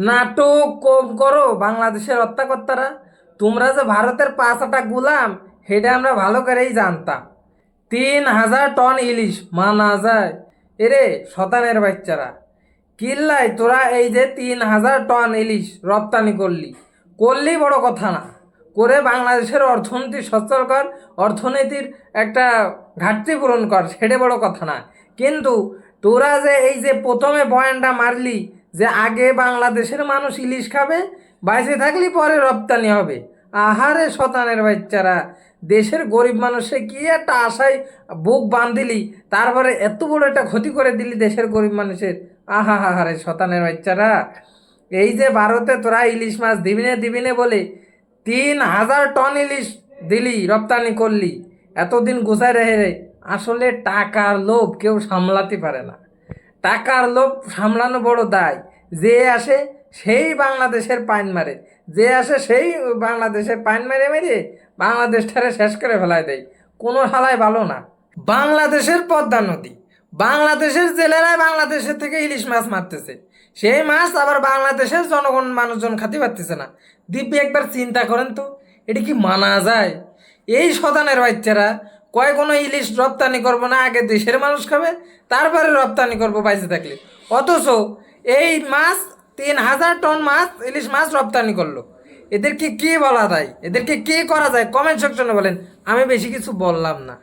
নাটক কম করো, বাংলাদেশের হত্যাকর্তারা। তোমরা যে ভারতের পাঁচটা গুলাম, সেটা আমরা ভালো করেই জানতাম। তিন হাজার টন ইলিশ মানা যায়। এরে, শতানের বাচ্চারা। কিল্লাই, তোরা এই যে তিন হাজার টন ইলিশ রপ্তানি করলি। করলেই বড় কথা না। করে বাংলাদেশের অর্থনীতি সচল কর, অর্থনীতির একটা ঘাটতি পূরণ কর, সেটা বড় কথা না। কিন্তু তোরা যে এই যে প্রথমে বয়ানটা মারলি যে আগে বাংলাদেশের মানুষ ইলিশ খাবে বাইসে থাকলে পরে রপ্তানি হবে। আহারে শতানের বাচ্চারা, দেশের গরিব মানুষে কি একটা আশায় বুক বাঁধিলি, তারপরে এত বড় একটা ক্ষতি করে দিলি দেশের গরিব মানুষের? আহা, হা হারে শতানের বাচ্চারা। এই যে ভারতে তোরা ইলিশ মাছ দিবিনে দিবিনে বলে তিন হাজার টন ইলিশ দিলি, রপ্তানি করলি, এতদিন গুছায় রেহে রে আসলে টাকার লোভ কেউ সামলাতে পারে না। টাকার লোভ সামলানো বড় দায়। যে আসে সেই বাংলাদেশের পাইন মারে। যে আসে সেই বাংলাদেশের পাইন মেরে মেরে বাংলাদেশটারে শেষ করে ফেলায় দেয়। কোনো হালায় ভালো না। বাংলাদেশের পদ্মা নদী। বাংলাদেশের জেলেরাই বাংলাদেশের থেকে ইলিশ মাছ মারতেছে। সেই মাছ আবার বাংলাদেশের জনগণ মানুষজন খাতে পারতেছে না। দিব্যি একবার চিন্তা করেন তো, এটা কি মানা যায়? এই সদানের বাচ্চারা কয় কোনো ইলিশ রপ্তানি করব না, আগে দেশের মানুষ খাবে, তারপরে রপ্তানি করব বাইসে থাকলে। অথচ এই মাছ, তিন হাজার টন মাছ, ইলিশ মাছ রপ্তানি করল। এদেরকে কে বলা যায়? এদেরকে কে করা যায়? কমেন্ট সেকশনে বলেন। আমি বেশি কিছু বললাম না।